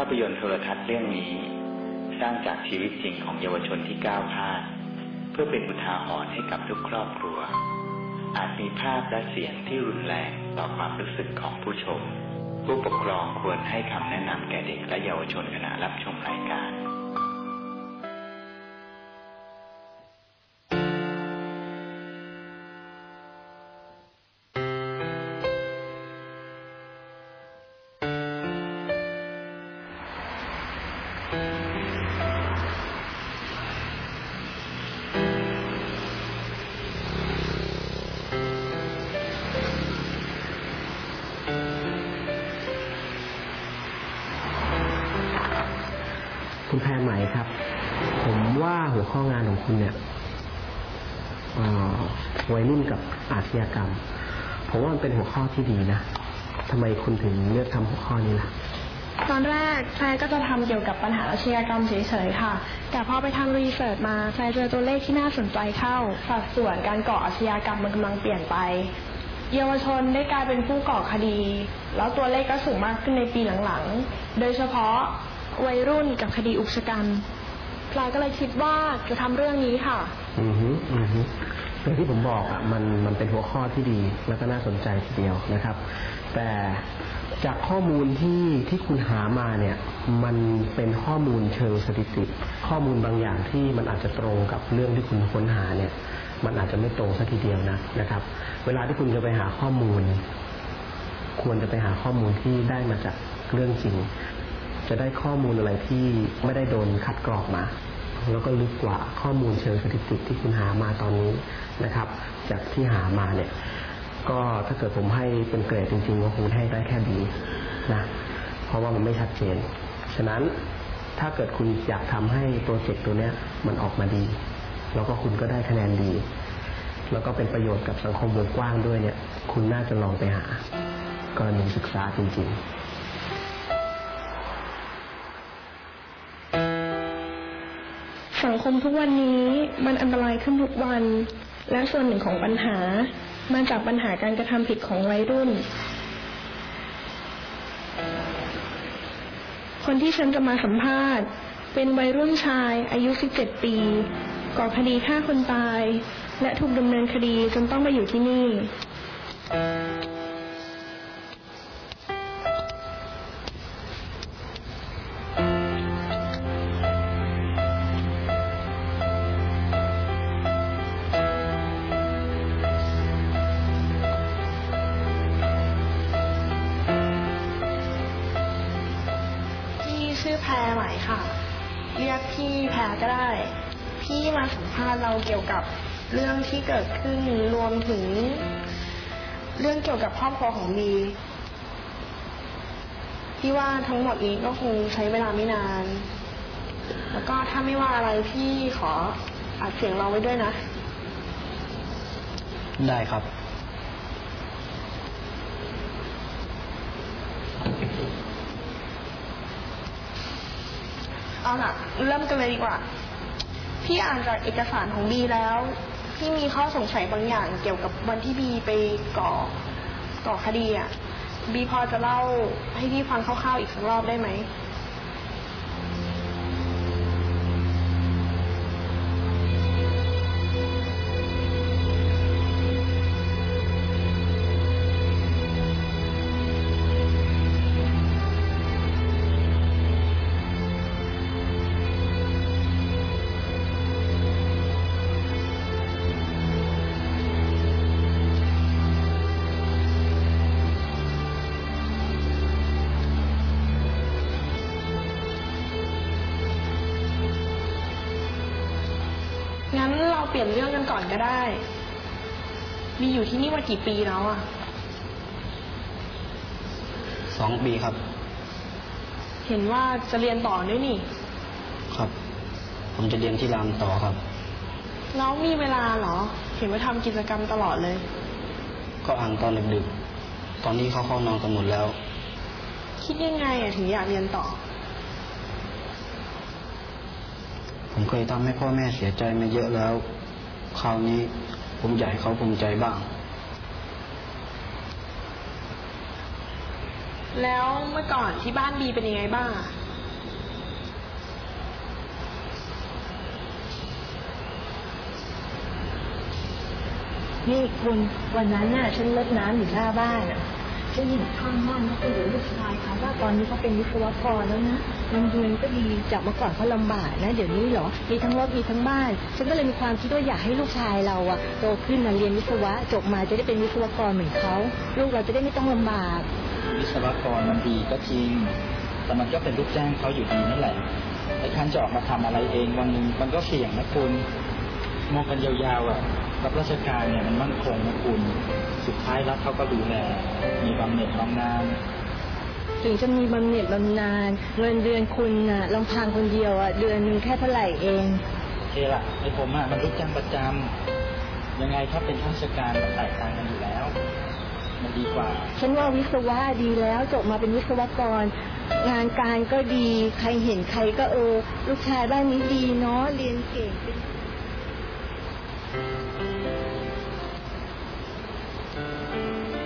ภาพยนตร์โทรทัศน์เรื่องนี้ สร้างจากชีวิตจริงของเยาวชนที่ก้าวพลาด เพื่อเป็นอุทาหรณ์ให้กับทุกครอบครัว อาจมีภาพและเสียงที่รุนแรงต่อความรู้สึกของผู้ชม ผู้ปกครองควรให้คำแนะนำแก่เด็กและเยาวชนขณะรับชมรายการ คุณแพรไหมครับ ผมว่าหัวข้องานของคุณเนี่ยวัยรุ่นกับอาชญากรรม ผมว่ามันเป็นหัวข้อที่ดีนะทำไมคุณถึงเลือกทำหัวข้อนี้ล่ะ ตอนแรกแฟก็จะทำเกี่ยวกับปัญหาอาชญากรรมเฉยๆค่ะ แต่พอไปทำรีเสิร์ชมาแฟเจอตัวเลขที่น่าสนใจเข้า สัดส่วนการก่ออาชญากรรมมันกำลังเปลี่ยนไป เยาวชนได้กลายเป็นผู้ก่อคดี แล้วตัวเลขก็สูงมากขึ้นในปีหลังๆ โดยเฉพาะ วัยรุ่นกับคดีอุกชะกันแพรก็เลยคิดว่าจะทำเรื่องนี้ค่ะ อือฮึอือฮึอย่างที่ผมบอกอะมันมันเป็นหัวข้อที่ดีแล้วก็น่าสนใจทีเดียวนะครับ แต่จากข้อมูลที่ที่คุณหามาเนี่ย มันเป็นข้อมูลเชิงสถิติ ข้อมูลบางอย่างที่มันอาจจะตรงกับเรื่องที่คุณค้นหาเนี่ย มันอาจจะไม่ตรงสักทีเดียวนะนะครับ เวลาที่คุณจะไปหาข้อมูล ควรจะไปหาข้อมูลที่ได้มาจากเรื่องจริง จะได้ข้อมูลอะไรที่ไม่ได้โดนคัดกรองมา แล้วก็ลึกกว่าข้อมูลเชิงสถิติที่คุณหามาตอนนี้นะครับ จากที่หามาเนี่ยก็ถ้าเกิดผมให้เป็นเกรดจริงๆก็คงให้ได้แค่ดีนะเพราะว่ามันไม่ชัดเจน ฉะนั้นถ้าเกิดคุณอยากทำให้โปรเจกต์ตัวเนี้ยมันออกมาดี แล้วก็คุณก็ได้คะแนนดี แล้วก็เป็นประโยชน์กับสังคมวงกว้างด้วยเนี่ย คุณน่าจะลองไปหากรณีศึกษาจริง ๆ สังคมทุกวันนี้มันอันตรายขึ้นทุกวัน และส่วนหนึ่งของปัญหามาจากปัญหาการกระทำผิดของวัยรุ่น คนที่ฉันจะมาสัมภาษณ์ เป็นวัยรุ่นชายอายุ 17 ปี ก่อคดีฆ่าคนตาย และถูกดำเนินคดีจนต้องมาอยู่ที่นี่ พี่ชื่อแพรไหมค่ะ เรียกพี่แพรก็ได้ พี่มาสัมภาษณ์เราเกี่ยวกับเรื่องที่เกิดขึ้นรวมถึง เรื่องเกี่ยวกับครอบครัวของบีพี่ว่าทั้งหมดนี้ก็คงใช้เวลาไม่นาน แล้วก็ถ้าไม่ว่าอะไรพี่ขออัดเสียงเราไว้ด้วยนะ ได้ครับ เอาล่ะเริ่มกันเลยดีกว่า พี่อ่านจากเอกสารของบีแล้ว พี่มีข้อสงสัยบางอย่างเกี่ยวกับวันที่บีไปก่อก่อคดีอะบีพอจะเล่าให้พี่ฟังคร่าวๆอีกสักรอบได้ไหม เราเปลี่ยนเรื่องกันก่อนก็ได้ มีอยู่ที่นี่มากี่ปีแล้วอะสองปีครับ เห็นว่าจะเรียนต่อด้วยนี่ ครับ ผมจะเรียนที่รามต่อครับ แล้วมีเวลาเหรอ เห็นว่าทำกิจกรรมตลอดเลย ก็อ่านตอนดึกๆ ตอนนี้เขาเข้านอนกันหมดแล้ว คิดยังไงอะถึงอยากเรียนต่อ ผมเคยทำให้พ่อแม่เสียใจมาเยอะแล้ว คราวนี้ผมอยากให้เขาภูมิใจบ้าง แล้วเมื่อก่อนที่บ้านบีเป็นยังไงบ้างนี่คุณวันนั้นน่ะฉันเลิดน้ำอยู่หน้าบ้านอะฉันเห็นข้างบ้านเขาเปอยู่ลูกชายเขาว่าตอนนี้เขาเป็นวิศวกรแล้วนะ เงินเดือนก็ดีจากเมื่อก่อนเขาลำบากนะเดี๋ยวนี้เหรอมีทั้งรถมีทั้งบ้าน ฉันก็เลยมีความคิดว่าอยากให้ลูกชายเราอะโตขึ้นมาเรียนวิศวะจบมาจะได้เป็นวิศวกรเหมือนเขาลูกเราจะได้ไม่ต้องลำบาก วิศวกรมันดีก็จริง แต่มันก็เป็นลูกจ้างเขาอยู่ดีนั่นแหละไอ้คันจะออกมาทำอะไรเองวันหนึ่งมันก็เสี่ยงนะคุณมองกันยาวๆอะรับราชการเนี่ยมันมั่นคงนะคุณ สุดท้ายรัฐเขาก็ดูแลมีบำเหน็จบำนาญ ถึงจะมีบำเหน็จบำนาญเงินเดือนคุณน่ะลำพังคนเดียวอะเดือนหนึงแค่เท่าไหร่เอง โอเคละไอ้ผมอะมันลูกจ้างประจำยังไงถ้าเป็นข้าราชการมันแตกต่างกันอยู่แล้ว มันดีกว่า ฉันว่าวิศวะดีแล้วจบมาเป็นวิศวกร งานการก็ดี ใครเห็นใครก็เออ ลูกชายบ้านนี้ดีเนาะเรียนเก่งเป็น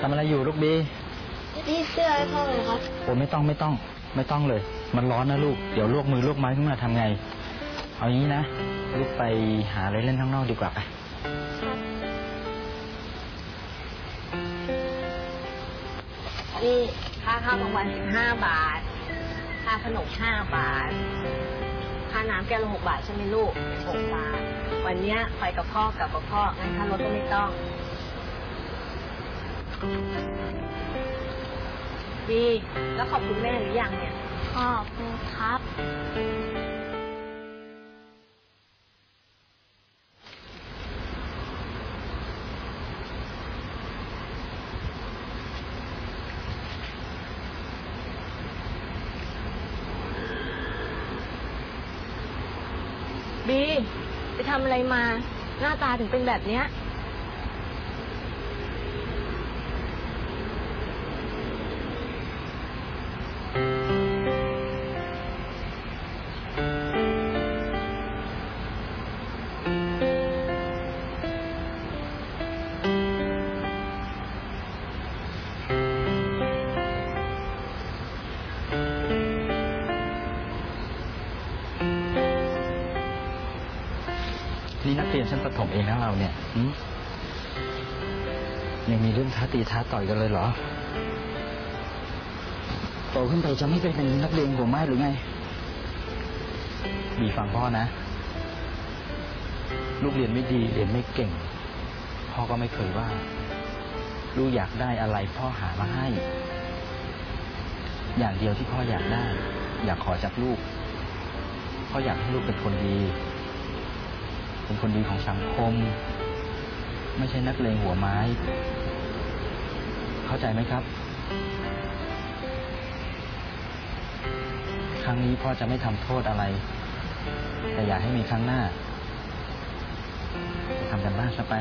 ทำอะไรอยู่ลูกบี นี่เสื้อให้พ่อเลยครับโอ้ไม่ต้องไม่ต้องไม่ต้องเลย มันร้อนนะลูก เดี๋ยวลวกมือลวกไม้ขึ้นมาทำไง เอางี้นะ ลูกไปหาอะไรเล่นข้างนอกดีกว่าไปนี่ค่าข้าวกลางวันสิบห้าบาท ค่าขนมห้าบาท ค่าน้ำแก้วละหกบาทใช่ไหมลูกหกบาท วันเนี้ยไปกับพ่อกลับกับพ่องั้นค่ารถก็ไม่ต้อง ดีแล้วขอบคุณแม่หรือยังเนี่ย ขอบคุณครับ บี ไปทำอะไรมา หน้าตาถึงเป็นแบบเนี้ย ประถมเองนะเราเนี่ยยังมีเรื่องท้าตีท้าต่อยกันเลยเหรอโตขึ้นไปจะไม่ไปเป็นนักเรียนหัวไม้หรือไง บีฟังพ่อนะ ลูกเรียนไม่ดีเรียนไม่เก่ง พ่อก็ไม่เคยว่า ลูกอยากได้อะไรพ่อหามาให้ อย่างเดียวที่พ่ออยากได้ อยากขอจากลูก พ่ออยากให้ลูกเป็นคนดี เป็นคนดีของสังคม ไม่ใช่นักเลงหัวไม้ เข้าใจไหมครับ ครั้งนี้พ่อจะไม่ทำโทษอะไร แต่อย่าให้มีครั้งหน้าทำกันบ้านซะไป